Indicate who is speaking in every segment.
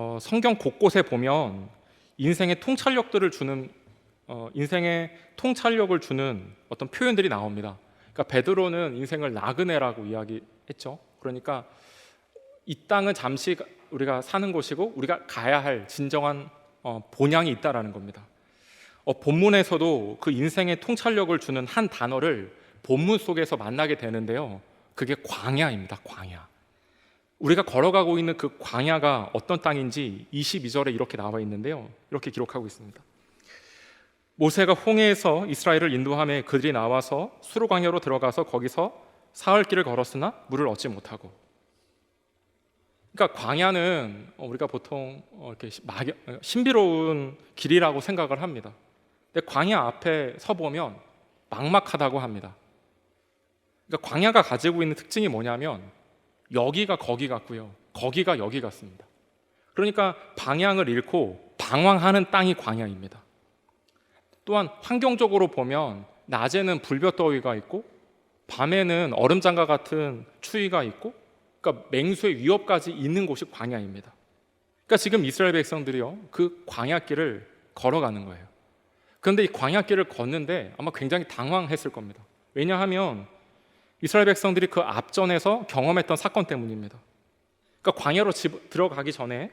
Speaker 1: 어, 성경 곳곳에 보면 인생의 통찰력들을 주는 어, 인생의 통찰력을 주는 어떤 표현들이 나옵니다. 그러니까 베드로는 인생을 나그네라고 이야기했죠. 그러니까 이 땅은 잠시 우리가 사는 곳이고 우리가 가야 할 진정한 어, 본향이 있다라는 겁니다. 어, 본문에서도 그 인생의 통찰력을 주는 한 단어를 본문 속에서 만나게 되는데요. 그게 광야입니다. 광야. 우리가 걸어가고 있는 그 광야가 어떤 땅인지 22절에 이렇게 나와 있는데요. 이렇게 기록하고 있습니다. 모세가 홍해에서 이스라엘을 인도함에 그들이 나와서 수르 광야로 들어가서 거기서 사흘 길을 걸었으나 물을 얻지 못하고. 그러니까 광야는 우리가 보통 어, 이렇게 신비로운 길이라고 생각을 합니다. 근데 광야 앞에 서 보면 막막하다고 합니다. 그러니까 광야가 가지고 있는 특징이 뭐냐면 여기가 거기 같고요. 거기가 여기 같습니다. 그러니까 방향을 잃고 방황하는 땅이 광야입니다. 또한 환경적으로 보면 낮에는 불볕더위가 있고 밤에는 얼음장과 같은 추위가 있고 그러니까 맹수의 위협까지 있는 곳이 광야입니다. 그러니까 지금 이스라엘 백성들이요 그 광야길을 걸어가는 거예요. 그런데 이 광야길을 걷는데 아마 굉장히 당황했을 겁니다. 왜냐하면 이스라엘 백성들이 그 앞전에서 경험했던 사건 때문입니다. 그러니까 광야로 집- 들어가기 전에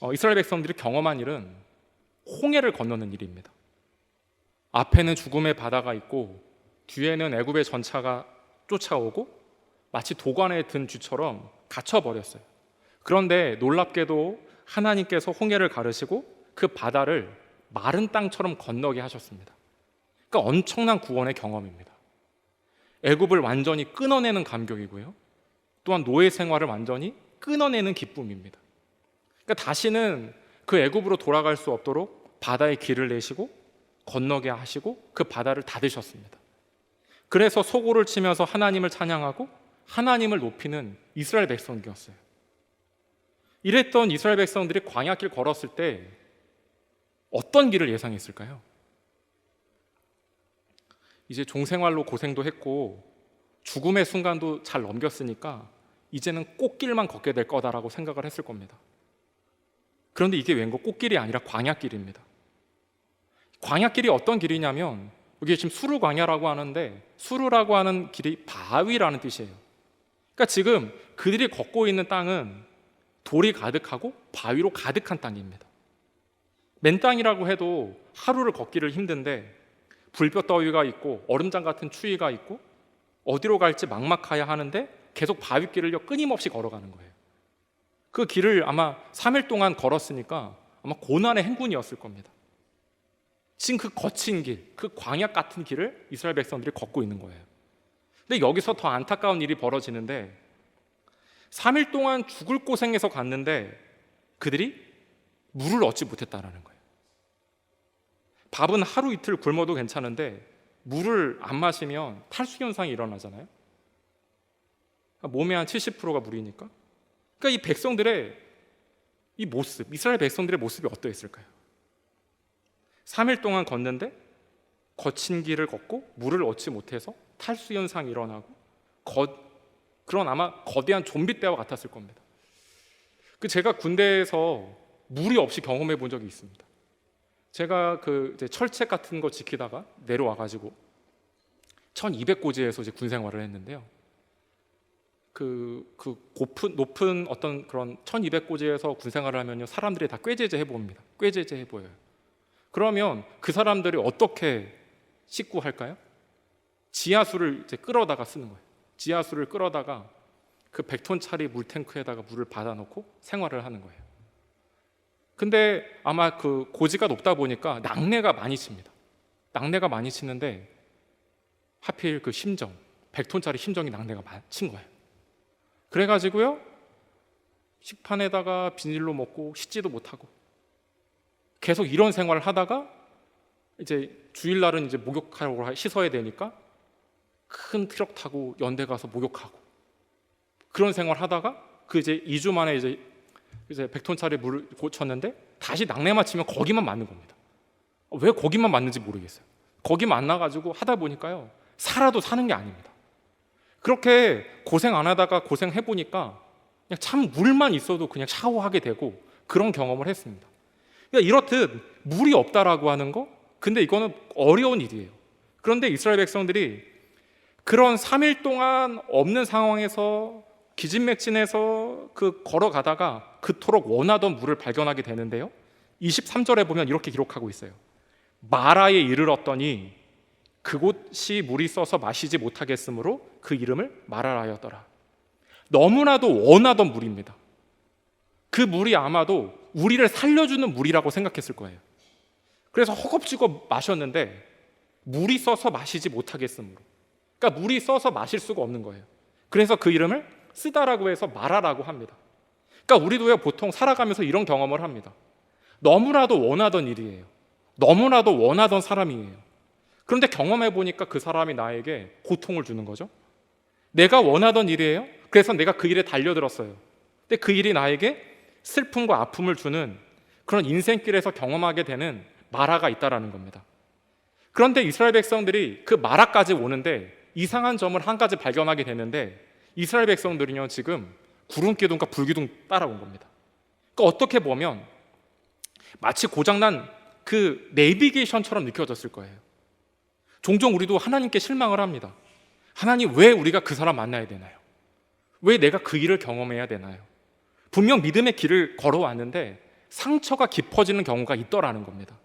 Speaker 1: 어, 이스라엘 백성들이 경험한 일은 홍해를 건너는 일입니다. 앞에는 죽음의 바다가 있고 뒤에는 애굽의 전차가 쫓아오고 마치 도관에 든 쥐처럼 갇혀 버렸어요. 그런데 놀랍게도 하나님께서 홍해를 가르시고 그 바다를 마른 땅처럼 건너게 하셨습니다. 그러니까 엄청난 구원의 경험입니다. 애굽을 완전히 끊어내는 감격이고요. 또한 노예 생활을 완전히 끊어내는 기쁨입니다. 그러니까 다시는 그 애굽으로 돌아갈 수 없도록 바다에 길을 내시고 건너게 하시고 그 바다를 닫으셨습니다. 그래서 소고를 치면서 하나님을 찬양하고 하나님을 높이는 이스라엘 백성이었어요. 이랬던 이스라엘 백성들이 광야길 걸었을 때 어떤 길을 예상했을까요? 이제 종생활로 고생도 했고 죽음의 순간도 잘 넘겼으니까 이제는 꽃길만 걷게 될 거다라고 생각을 했을 겁니다. 그런데 이게 웬거 꽃길이 아니라 광야길입니다. 광야길이 어떤 길이냐면 여기 지금 수루 광야라고 하는데 수루라고 하는 길이 바위라는 뜻이에요. 그러니까 지금 그들이 걷고 있는 땅은 돌이 가득하고 바위로 가득한 땅입니다. 맨 땅이라고 해도 하루를 걷기를 힘든데 불볕 더위가 있고 얼음장 같은 추위가 있고 어디로 갈지 막막해야 하는데 계속 바위길을 끊임없이 걸어가는 거예요. 그 길을 아마 3일 동안 걸었으니까 아마 고난의 행군이었을 겁니다. 지금 그 거친 길, 그 광야 같은 길을 이스라엘 백성들이 걷고 있는 거예요. 근데 여기서 더 안타까운 일이 벌어지는데 3일 동안 죽을 고생해서 갔는데 그들이 물을 얻지 못했다라는 거예요. 밥은 하루 이틀 굶어도 괜찮은데 물을 안 마시면 탈수 현상이 일어나잖아요. 몸의 한 70%가 물이니까. 그러니까 이 백성들의 이 모습, 이스라엘 백성들의 모습이 어떠했을까요? 3일 동안 걷는데 거친 길을 걷고 물을 얻지 못해서 탈수 현상이 일어나고 거, 그런 아마 거대한 좀비 떼와 같았을 겁니다. 그 제가 군대에서 물이 없이 경험해 본 적이 있습니다. 제가 그 철책 같은 거 지키다가 내려와 가지고 1200고지에서 이제 군 생활을 했는데요. 그, 그 고픈, 높은 어떤 그런 1200고지에서 군 생활을 하면요. 사람들이 다 꾀제제 해봅니다. 꾀제제 해보여요. 그러면 그 사람들이 어떻게 식구할까요? 지하수를 이제 끌어다가 쓰는 거예요. 지하수를 끌어다가 그 100톤짜리 물탱크에다가 물을 받아놓고 생활을 하는 거예요. 근데 아마 그 고지가 높다 보니까 낙뢰가 많이 칩니다. 낙뢰가 많이 치는데 하필 그 심정, 100톤짜리 심정이 많이 친 거예요. 그래가지고요 식판에다가 비닐로 먹고 씻지도 못하고 계속 이런 생활을 하다가 이제 주일날은 이제 목욕하러 씻어야 되니까 큰 트럭 타고 연대 가서 목욕하고 그런 생활 하다가 그 이제 2주 만에 이제 이제 100톤짜리 물을 고쳤는데 다시 낙뢰 맞히면 거기만 맞는 겁니다. 왜 거기만 맞는지 모르겠어요. 거기 만나가지고 하다 보니까요 살아도 사는 게 아닙니다. 그렇게 고생 안 하다가 고생해 보니까 그냥 참 물만 있어도 그냥 샤워하게 되고 그런 경험을 했습니다. 그러니까 이렇듯 물이 없다라고 하는 거, 근데 이거는 어려운 일이에요. 그런데 이스라엘 백성들이 그런 3일 동안 없는 상황에서 기진맥진해서 그 걸어가다가 그토록 원하던 물을 발견하게 되는데요. 23절에 보면 이렇게 기록하고 있어요. 마라에 이르렀더니 그곳이 물이 써서 마시지 못하겠으므로 그 이름을 마라라였더라. 너무나도 원하던 물입니다. 그 물이 아마도 우리를 살려주는 물이라고 생각했을 거예요. 그래서 허겁지겁 마셨는데 물이 써서 마시지 못하겠으므로. 그러니까 물이 써서 마실 수가 없는 거예요. 그래서 그 이름을 쓰다라고 해서 마라라고 합니다. 그러니까 우리도요 보통 살아가면서 이런 경험을 합니다. 너무나도 원하던 일이에요. 너무나도 원하던 사람이에요. 그런데 경험해 보니까 그 사람이 나에게 고통을 주는 거죠. 내가 원하던 일이에요. 그래서 내가 그 일에 달려들었어요. 근데 그 일이 나에게 슬픔과 아픔을 주는 그런 인생길에서 경험하게 되는 마라가 있다라는 겁니다. 그런데 이스라엘 백성들이 그 마라까지 오는데 이상한 점을 한 가지 발견하게 되는데 이스라엘 백성들은요 지금 구름 기둥과 불 기둥 따라온 겁니다. 그러니까 어떻게 보면 마치 고장난 그 내비게이션처럼 느껴졌을 거예요. 종종 우리도 하나님께 실망을 합니다. 하나님 왜 우리가 그 사람 만나야 되나요? 왜 내가 그 일을 경험해야 되나요? 분명 믿음의 길을 걸어왔는데 상처가 깊어지는 경우가 있더라는 겁니다.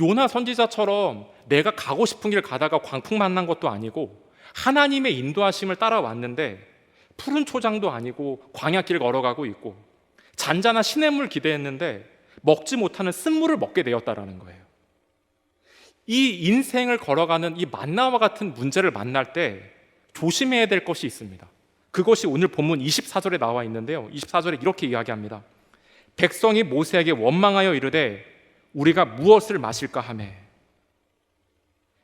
Speaker 1: 요나 선지자처럼 내가 가고 싶은 길 가다가 광풍 만난 것도 아니고 하나님의 인도하심을 따라왔는데 푸른 초장도 아니고 광야길 걸어가고 있고 잔잔한 시냇물 기대했는데 먹지 못하는 쓴물을 먹게 되었다라는 거예요. 이 인생을 걸어가는 이 만나와 같은 문제를 만날 때 조심해야 될 것이 있습니다. 그것이 오늘 본문 24절에 나와 있는데요. 24절에 이렇게 이야기합니다. 백성이 모세에게 원망하여 이르되 우리가 무엇을 마실까 하매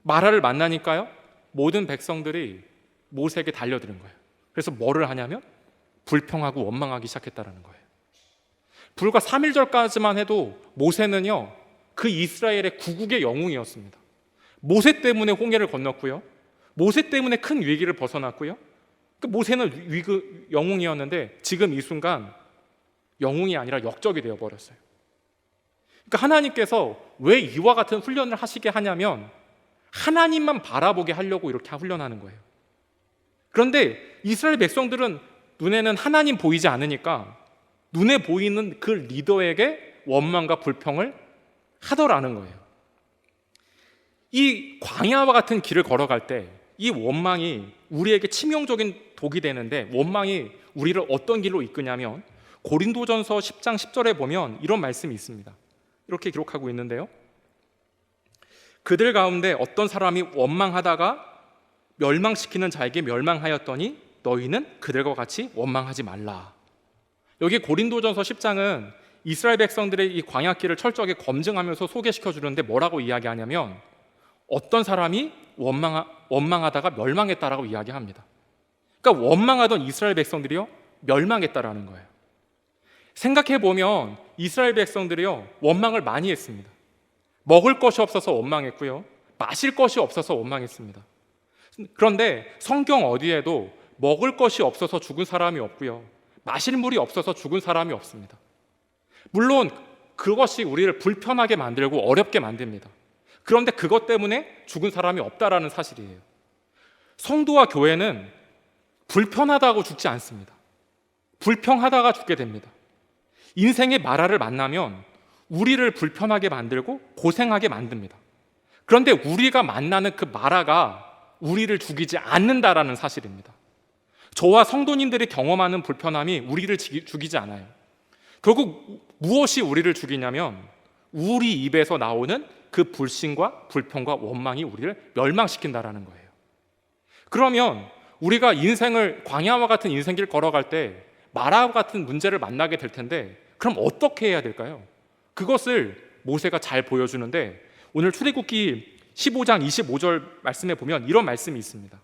Speaker 1: 마라를 만나니까요. 모든 백성들이 모세에게 달려드는 거예요. 그래서 뭐를 하냐면 불평하고 원망하기 시작했다라는 거예요. 불과 3일 전까지만 해도 모세는요. 그 이스라엘의 구국의 영웅이었습니다. 모세 때문에 홍해를 건넜고요. 모세 때문에 큰 위기를 벗어났고요. 그 모세는 위그 영웅이었는데 지금 이 순간 영웅이 아니라 역적이 되어 버렸어요. 그러니까 하나님께서 왜 이와 같은 훈련을 하시게 하냐면 하나님만 바라보게 하려고 이렇게 훈련하는 거예요. 그런데 이스라엘 백성들은 눈에는 하나님 보이지 않으니까 눈에 보이는 그 리더에게 원망과 불평을 하더라는 거예요. 이 광야와 같은 길을 걸어갈 때 이 원망이 우리에게 치명적인 독이 되는데 원망이 우리를 어떤 길로 이끄냐면 고린도전서 10장 10절에 보면 이런 말씀이 있습니다. 이렇게 기록하고 있는데요. 그들 가운데 어떤 사람이 원망하다가 멸망시키는 자에게 멸망하였더니 너희는 그들과 같이 원망하지 말라. 여기 고린도전서 10장은 이스라엘 백성들의 이 광야길을 철저하게 검증하면서 소개시켜 주는데 뭐라고 이야기하냐면 어떤 사람이 원망하, 원망하다가 멸망했다라고 이야기합니다. 그러니까 원망하던 이스라엘 백성들이요 멸망했다라는 거예요. 생각해 보면 이스라엘 백성들이요 원망을 많이 했습니다. 먹을 것이 없어서 원망했고요, 마실 것이 없어서 원망했습니다. 그런데 성경 어디에도 먹을 것이 없어서 죽은 사람이 없고요, 마실 물이 없어서 죽은 사람이 없습니다. 물론 그것이 우리를 불편하게 만들고 어렵게 만듭니다. 그런데 그것 때문에 죽은 사람이 없다라는 사실이에요. 성도와 교회는 불편하다고 죽지 않습니다. 불평하다가 죽게 됩니다. 인생의 마라를 만나면 우리를 불편하게 만들고 고생하게 만듭니다. 그런데 우리가 만나는 그 마라가 우리를 죽이지 않는다라는 사실입니다. 저와 성도님들이 경험하는 불편함이 우리를 죽이지 않아요. 결국 무엇이 우리를 죽이냐면 우리 입에서 나오는 그 불신과 불평과 원망이 우리를 멸망시킨다라는 거예요. 그러면 우리가 인생을 광야와 같은 인생길 걸어갈 때 마라 같은 문제를 만나게 될 텐데 그럼 어떻게 해야 될까요? 그것을 모세가 잘 보여주는데 오늘 출애굽기 15장 25절 말씀에 보면 이런 말씀이 있습니다.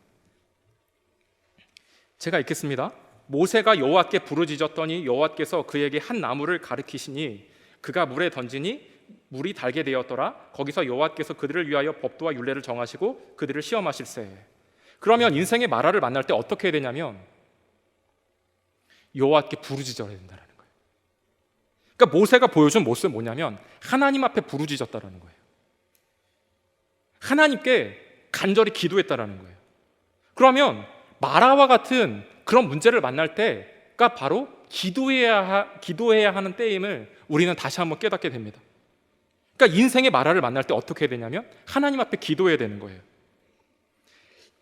Speaker 1: 제가 읽겠습니다. 모세가 여호와께 부르짖었더니 여호와께서 그에게 한 나무를 가리키시니 그가 물에 던지니 물이 달게 되었더라. 거기서 여호와께서 그들을 위하여 법도와 율례를 정하시고 그들을 시험하실세. 그러면 인생의 마라를 만날 때 어떻게 해야 되냐면 여호와께 부르짖어야 거예요. 그러니까 모세가 보여준 모습은 뭐냐면 하나님 앞에 부르짖었다라는 거예요. 하나님께 간절히 기도했다라는 거예요. 그러면 마라와 같은 그런 문제를 만날 때가 바로 기도해야 하, 기도해야 하는 때임을 우리는 다시 한번 깨닫게 됩니다. 그러니까 인생의 마라를 만날 때 어떻게 해야 되냐면 하나님 앞에 기도해야 되는 거예요.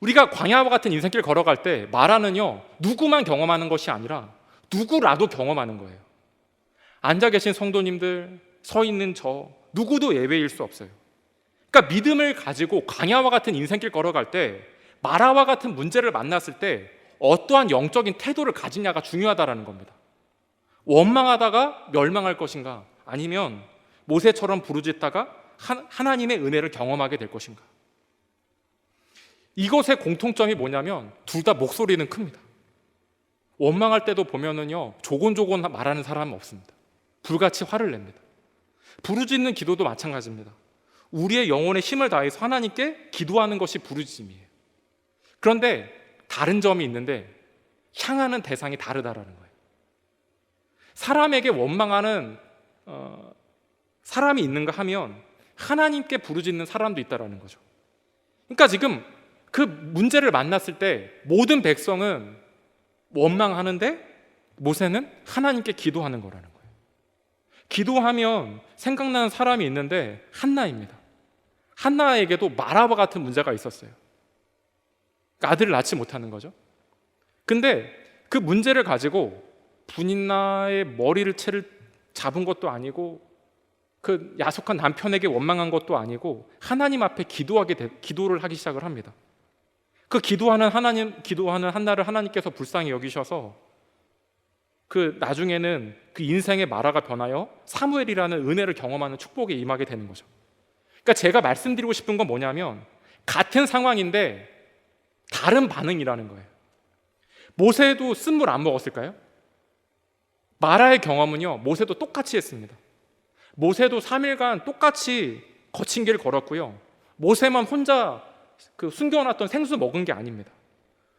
Speaker 1: 우리가 광야와 같은 인생길 걸어갈 때 마라는요 누구만 경험하는 것이 아니라 누구라도 경험하는 거예요. 앉아 계신 성도님들, 서 있는 저 누구도 예외일 수 없어요. 그러니까 믿음을 가지고 광야와 같은 인생길 걸어갈 때 마라와 같은 문제를 만났을 때 어떠한 영적인 태도를 가지냐가 중요하다라는 겁니다. 원망하다가 멸망할 것인가 아니면 모세처럼 부르짖다가 하- 하나님의 은혜를 경험하게 될 것인가. 이것의 공통점이 뭐냐면 둘 다 목소리는 큽니다. 원망할 때도 보면은요 조곤조곤 말하는 사람은 없습니다. 불같이 화를 냅니다. 부르짖는 기도도 마찬가지입니다. 우리의 영혼의 힘을 다해서 하나님께 기도하는 것이 부르짖음이에요. 그런데 다른 점이 있는데 향하는 대상이 다르다라는 거예요. 사람에게 원망하는 어, 사람이 있는가 하면 하나님께 부르짖는 사람도 있다라는 거죠. 그러니까 지금 그 문제를 만났을 때 모든 백성은 원망하는데 모세는 하나님께 기도하는 거라는 거예요. 기도하면 생각나는 사람이 있는데 한나입니다. 한나에게도 마라바 같은 문제가 있었어요. 그러니까 아들을 낳지 못하는 거죠. 근데 그 문제를 가지고 분인나의 머리를 채를 잡은 것도 아니고 그 야속한 남편에게 원망한 것도 아니고 하나님 앞에 기도하게 되, 기도를 하기 시작을 합니다. 그 기도하는 하나님 기도하는 한나를 하나님께서 불쌍히 여기셔서 그 나중에는 그 인생의 마라가 변하여 사무엘이라는 은혜를 경험하는 축복에 임하게 되는 거죠. 그러니까 제가 말씀드리고 싶은 건 뭐냐면 같은 상황인데 다른 반응이라는 거예요. 모세도 쓴물 안 먹었을까요? 마라의 경험은요, 모세도 똑같이 했습니다. 모세도 3일간 똑같이 거친 길 걸었고요. 모세만 혼자 그 숨겨놨던 생수 먹은 게 아닙니다.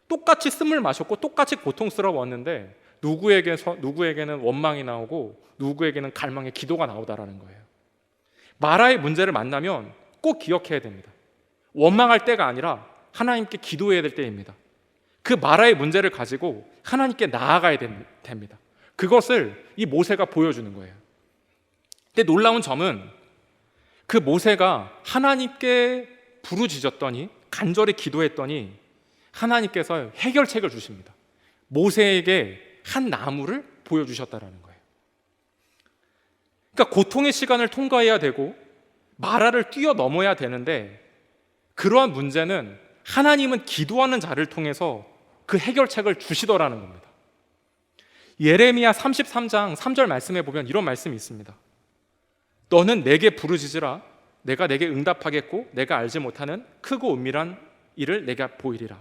Speaker 1: 똑같이 쓴물 마셨고 똑같이 고통스러웠는데 누구에게 누구에게는 원망이 나오고 누구에게는 갈망의 기도가 나오다라는 거예요. 마라의 문제를 만나면 꼭 기억해야 됩니다. 원망할 때가 아니라 하나님께 기도해야 될 때입니다. 그 마라의 문제를 가지고 하나님께 나아가야 됩니다. 그것을 이 모세가 보여주는 거예요. 근데 놀라운 점은 그 모세가 하나님께 부르짖었더니 간절히 기도했더니 하나님께서 해결책을 주십니다. 모세에게 한 나무를 보여주셨다라는 거예요. 그러니까 고통의 시간을 통과해야 되고 마라를 뛰어넘어야 되는데 그러한 문제는 하나님은 기도하는 자를 통해서 그 해결책을 주시더라는 겁니다. 예레미야 33장 3절 말씀에 보면 이런 말씀이 있습니다. 너는 내게 부르짖으라 내가 내게 응답하겠고 내가 알지 못하는 크고 은밀한 일을 내가 보이리라.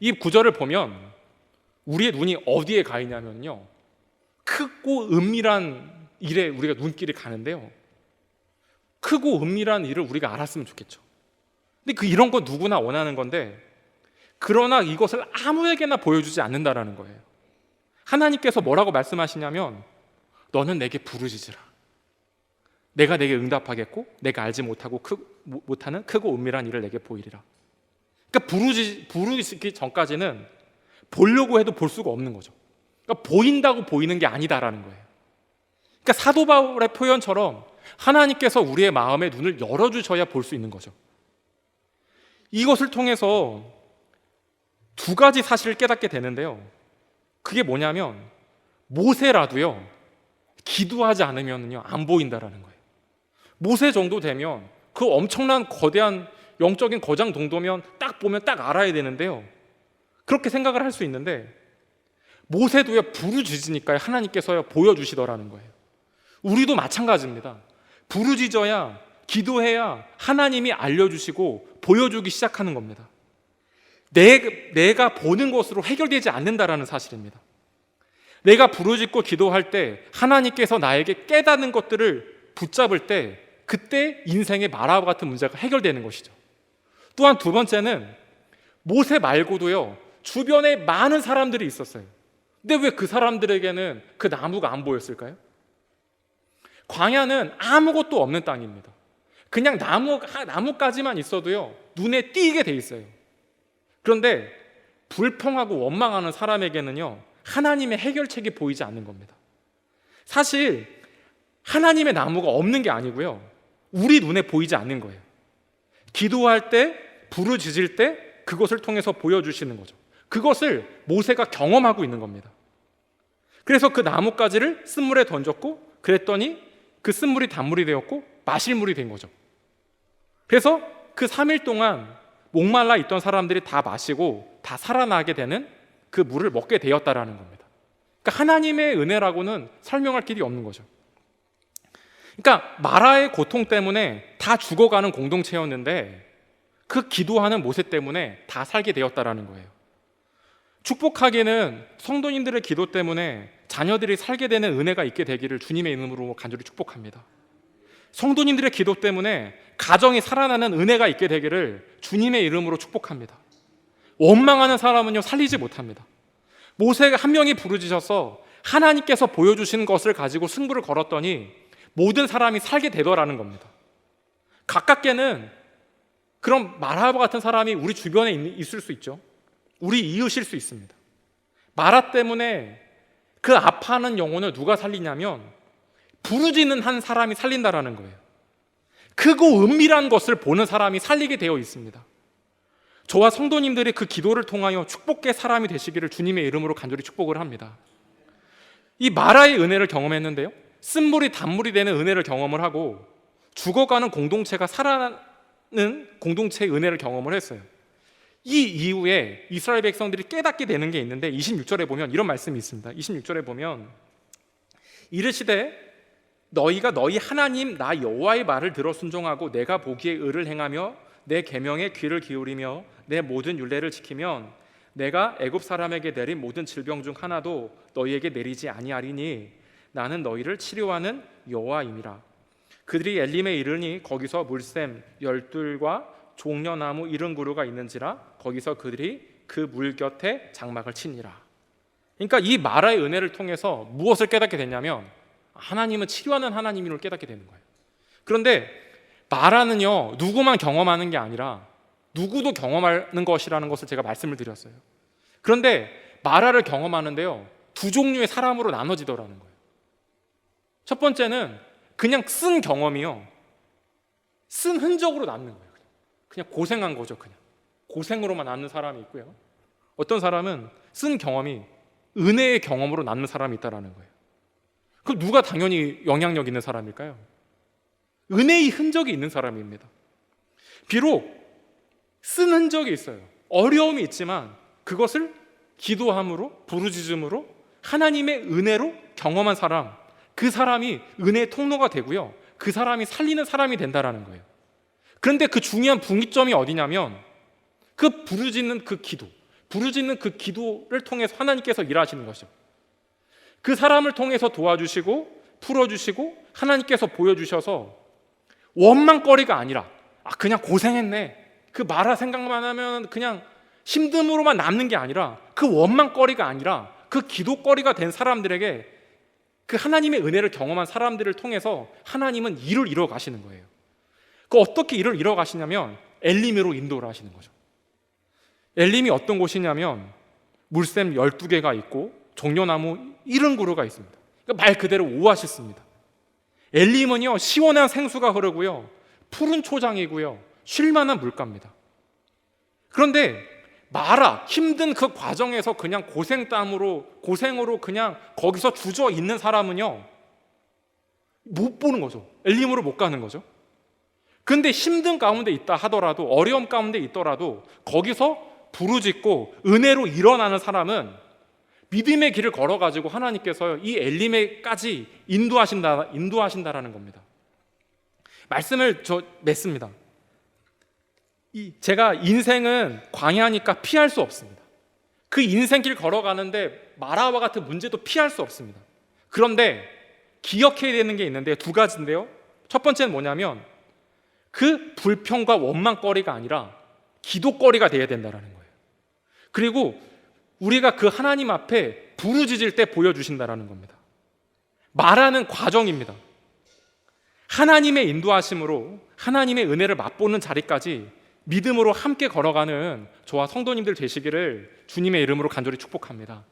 Speaker 1: 이 구절을 보면 우리의 눈이 어디에 가 있냐면요. 크고 은밀한 일에 우리가 눈길이 가는데요. 크고 은밀한 일을 우리가 알았으면 좋겠죠. 근데 그 이런 거 누구나 원하는 건데 그러나 이것을 아무에게나 보여주지 않는다라는 거예요. 하나님께서 뭐라고 말씀하시냐면 너는 내게 부르짖으라. 내가 내게 응답하겠고 내가 알지 못하고 크, 못하는 크고 은밀한 일을 내게 보이리라. 그러니까 부르지 부르기 전까지는 보려고 해도 볼 수가 없는 거죠. 그러니까 보인다고 보이는 게 아니다라는 거예요. 그러니까 사도 바울의 표현처럼 하나님께서 우리의 마음의 눈을 열어 주셔야 볼 수 있는 거죠. 이것을 통해서 두 가지 사실을 깨닫게 되는데요. 그게 뭐냐면 모세라도요. 기도하지 않으면요 안 보인다라는 거예요. 모세 정도 되면 그 엄청난 거대한 영적인 거장 정도면 딱 보면 딱 알아야 되는데요. 그렇게 생각을 할 수 있는데 모세도요 부르짖으니까 하나님께서요 보여주시더라는 거예요. 우리도 마찬가지입니다. 부르짖어야 기도해야 하나님이 알려주시고 보여주기 시작하는 겁니다. 내, 내가 보는 것으로 해결되지 않는다라는 사실입니다. 내가 부르짖고 기도할 때 하나님께서 나에게 깨닫는 것들을 붙잡을 때 그때 인생의 마라와 같은 문제가 해결되는 것이죠. 또한 두 번째는 모세 말고도요 주변에 많은 사람들이 있었어요. 근데 왜 그 사람들에게는 그 나무가 안 보였을까요? 광야는 아무것도 없는 땅입니다. 그냥 나무 하- 나무까지만 있어도요 눈에 띄게 돼 있어요. 그런데 불평하고 원망하는 사람에게는요 하나님의 해결책이 보이지 않는 겁니다. 사실 하나님의 나무가 없는 게 아니고요 우리 눈에 보이지 않는 거예요. 기도할 때 부르짖을 때 그것을 통해서 보여주시는 거죠. 그것을 모세가 경험하고 있는 겁니다. 그래서 그 나뭇가지를 쓴물에 던졌고 그랬더니 그 쓴물이 단물이 되었고 마실 물이 된 거죠. 그래서 그 3일 동안 목말라 있던 사람들이 다 마시고 다 살아나게 되는 그 물을 먹게 되었다라는 겁니다. 그러니까 하나님의 은혜라고는 설명할 길이 없는 거죠. 그러니까 마라의 고통 때문에 다 죽어가는 공동체였는데 그 기도하는 모세 때문에 다 살게 되었다라는 거예요. 축복하기는 성도님들의 기도 때문에 자녀들이 살게 되는 은혜가 있게 되기를 주님의 이름으로 간절히 축복합니다. 성도님들의 기도 때문에 가정이 살아나는 은혜가 있게 되기를 주님의 이름으로 축복합니다. 원망하는 사람은요 살리지 못합니다. 모세가 한 명이 부르짖어서 하나님께서 보여주신 것을 가지고 승부를 걸었더니 모든 사람이 살게 되더라는 겁니다. 가깝게는 그런 마라바 같은 사람이 우리 주변에 있- 있을 수 있죠. 우리 이웃일 수 있습니다. 마라 때문에 그 아파하는 영혼을 누가 살리냐면 부르짖는 한 사람이 살린다라는 거예요. 크고 은밀한 것을 보는 사람이 살리게 되어 있습니다. 저와 성도님들이 그 기도를 통하여 축복의 사람이 되시기를 주님의 이름으로 간절히 축복을 합니다. 이 마라의 은혜를 경험했는데요. 쓴물이 단물이 되는 은혜를 경험을 하고 죽어가는 공동체가 살아나는 공동체의 은혜를 경험을 했어요. 이 이후에 이스라엘 백성들이 깨닫게 되는 게 있는데 26절에 보면 이런 말씀이 있습니다. 26절에 보면 이르시되 너희가 너희 하나님 나 여호와의 말을 들어 순종하고 내가 보기에 의를 행하며 내 계명에 귀를 기울이며 내 모든 율례를 지키면 내가 애굽 사람에게 내린 모든 질병 중 하나도 너희에게 내리지 아니하리니 나는 너희를 치료하는 여호와임이라 그들이 엘림에 이르니 거기서 물샘 열둘과 종려나무 이른 구루가 있는지라 거기서 그들이 그 물 곁에 장막을 치니라 그러니까 이 마라의 은혜를 통해서 무엇을 깨닫게 됐냐면 하나님은 치료하는 하나님임을 깨닫게 되는 거예요. 그런데 마라는요 누구만 경험하는 게 아니라 누구도 경험하는 것이라는 것을 제가 말씀을 드렸어요. 그런데 마라를 경험하는데요 두 종류의 사람으로 나눠지더라는 거예요. 첫 번째는 그냥 쓴 경험이요 쓴 흔적으로 남는 거예요. 그냥 고생한 거죠. 그냥 고생으로만 남는 사람이 있고요. 어떤 사람은 쓴 경험이 은혜의 경험으로 남는 사람이 있다라는 거예요. 그럼 누가 당연히 영향력 있는 사람일까요? 은혜의 흔적이 있는 사람입니다. 비록 쓴 흔적이 있어요. 어려움이 있지만 그것을 기도함으로 부르짖음으로 하나님의 은혜로 경험한 사람, 그 사람이 은혜의 통로가 되고요. 그 사람이 살리는 사람이 된다라는 거예요. 그런데 그 중요한 분기점이 어디냐면 그 부르짖는 그 기도, 부르짖는 그 기도를 통해서 하나님께서 일하시는 것이죠. 그 사람을 통해서 도와주시고 풀어주시고 하나님께서 보여주셔서 원망거리가 아니라 아 그냥 고생했네 그 말아 생각만 하면 그냥 힘듦으로만 남는 게 아니라 그 원망거리가 아니라 그 기도거리가 된 사람들에게 그 하나님의 은혜를 경험한 사람들을 통해서 하나님은 일을 이뤄 가시는 거예요. 그 어떻게 일을 이뤄 가시냐면 엘림으로 인도를 하시는 거죠. 엘림이 어떤 곳이냐면 물샘 12개가 있고 종려나무 이른 그루가 있습니다. 그러니까 말 그대로 오아시스입니다. 엘림은요 시원한 생수가 흐르고요 푸른 초장이고요 쉴만한 물가입니다. 그런데 마라 힘든 그 과정에서 그냥 고생 땀으로 고생으로 그냥 거기서 주저 있는 사람은요 못 보는 거죠. 엘림으로 못 가는 거죠. 근데 힘든 가운데 있다 하더라도 어려움 가운데 있더라도 거기서 부르짖고 은혜로 일어나는 사람은 믿음의 길을 걸어가지고 하나님께서 이 엘림에까지 인도하신다 인도하신다라는 겁니다. 말씀을 저 맺습니다. 이 제가 인생은 광야니까 피할 수 없습니다. 그 인생길 걸어가는데 마라와 같은 문제도 피할 수 없습니다. 그런데 기억해야 되는 게 있는데 두 가지인데요. 첫 번째는 뭐냐면 그 불평과 원망거리가 아니라 기도거리가 돼야 된다라는 거예요. 그리고 우리가 그 하나님 앞에 부르짖을 때 보여주신다라는 겁니다. 말하는 과정입니다. 하나님의 인도하심으로 하나님의 은혜를 맛보는 자리까지 믿음으로 함께 걸어가는 저와 성도님들 되시기를 주님의 이름으로 간절히 축복합니다.